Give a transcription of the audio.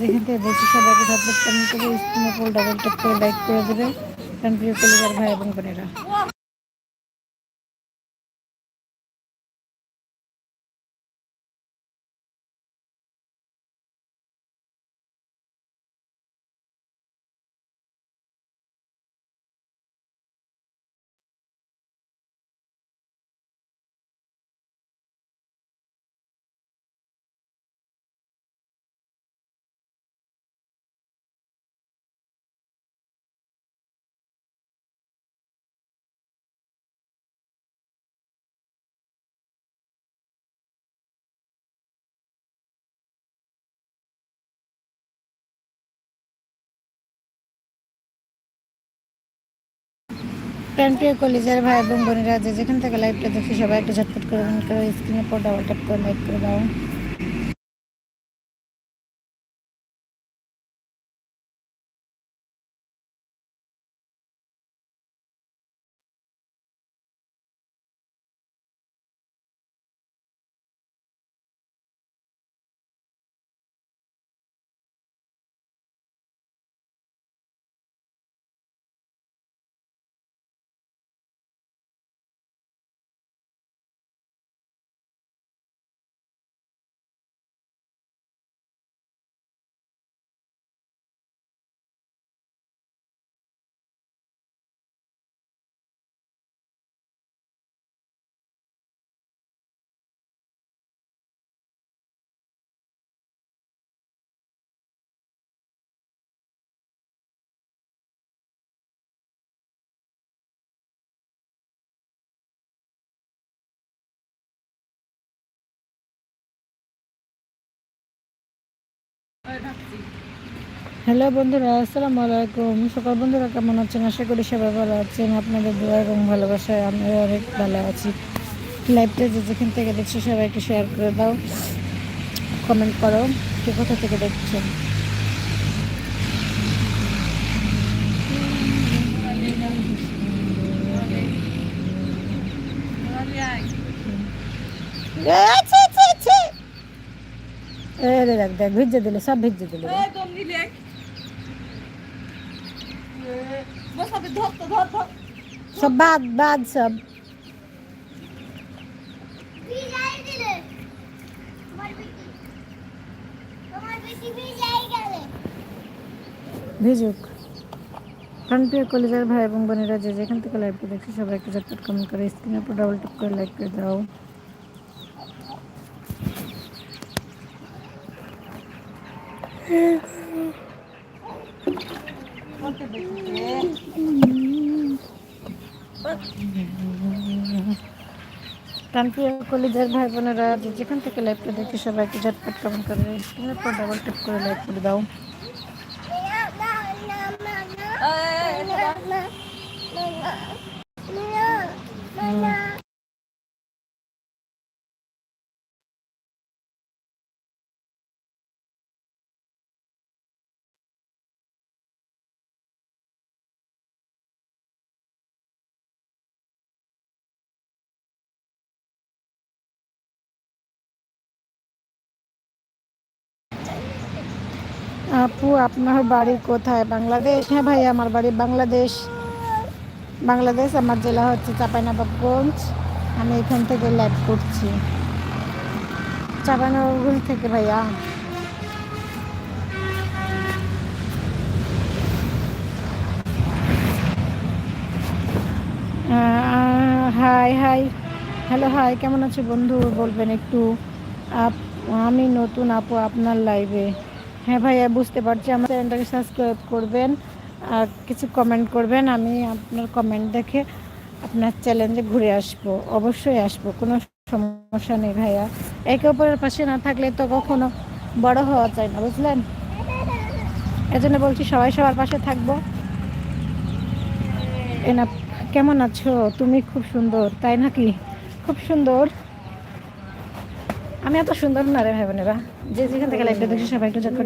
যেখান থেকে দেখছি সবাইকে সাপোর্ট করেন করে স্ক্রিনে ফুল ডাবল ট্যাপ করে লাইক করে দেবে। কারণ প্রিয় পরিবার ভাই এবং বোনেরা। প্রিয় কলিজার ভাই এবং বোনেরা, যে যেখান থেকে লাইভটা দেখছি, সবাই একটা ঝটপট করে স্ক্রিনে পর ডাবল ট্যাপ করে লাইক করে দাও। হ্যালো বন্ধুরা আসসালামু আলাইকুম। সকাল বন্ধুরা কেমন আছেন? আশা করি সবাই ভালো আছেন। আপনাদের দোয়া এবং ভালোবাসায় আমি অনেক ভালো আছি। লাইভটা যে যেখান থেকে দেখছি সবাইকে শেয়ার করে দাও। কমেন্ট করো কে কোথা থেকে দেখছেন দেখ দেখ ভিজে দিলে সব ভিজে দিলে। সব বাদ বাদ সব। ভিজুক। প্রাণপ্রিয় কলেজের ভাই এবং বোনেরা যে যেখান থেকে লাইভটা দেখছি সবাইকে ঝটপট কমেন্ট করে স্ক্রিনের উপর ডাবল টপ করে লাইক করে দাও। প্রাণপ্রিয় কলিজার ভাই বোনেরা যে যেখান থেকে লাইভটা দেখে সবাইকে ঝটপট কমেন্ট করে স্ক্রিনের পর ডাবল ট্যাপ করে লাইভ করে দাও আপু, আপনার বাড়ি কোথায়? বাংলাদেশ? হ্যাঁ ভাই, আমার বাড়ি বাংলাদেশ। বাংলাদেশ, আমার জেলা হচ্ছে চাঁপাইনবাবগঞ্জ। আমি এখান থেকে লাইভ করছি। চাঁপাইনবাবগঞ্জ থেকে ভাইয়া। High high. হ্যালো, হাই, কেমন আছে বন্ধু? বলবেন একটু। আপ, আমি নতুন আপু আপনার লাইভে হ্যাঁ ভাইয়া, বুঝতে পারছি। আমার চ্যানেলটাকে সাবস্ক্রাইব করবেন আর কিছু কমেন্ট করবেন, আমি আপনার কমেন্ট দেখে আপনার চ্যালেঞ্জে ঘুরে আসব। অবশ্যই আসব, কোনো সমস্যা নেই ভাইয়া। একে অপরের পাশে না থাকলে তো কখনো বড় হওয়া যায় না, বুঝলেন? এজন্য বলছি সবাই সবার পাশে থাকব। এনা কেমন আছো? তুমি খুব সুন্দর, তাই নাকি? খুব সুন্দর। আমি এত সুন্দর না রে ভাই বোনেরা। যে যেখান থেকে লাইভটা দেখছি, সবাই একটু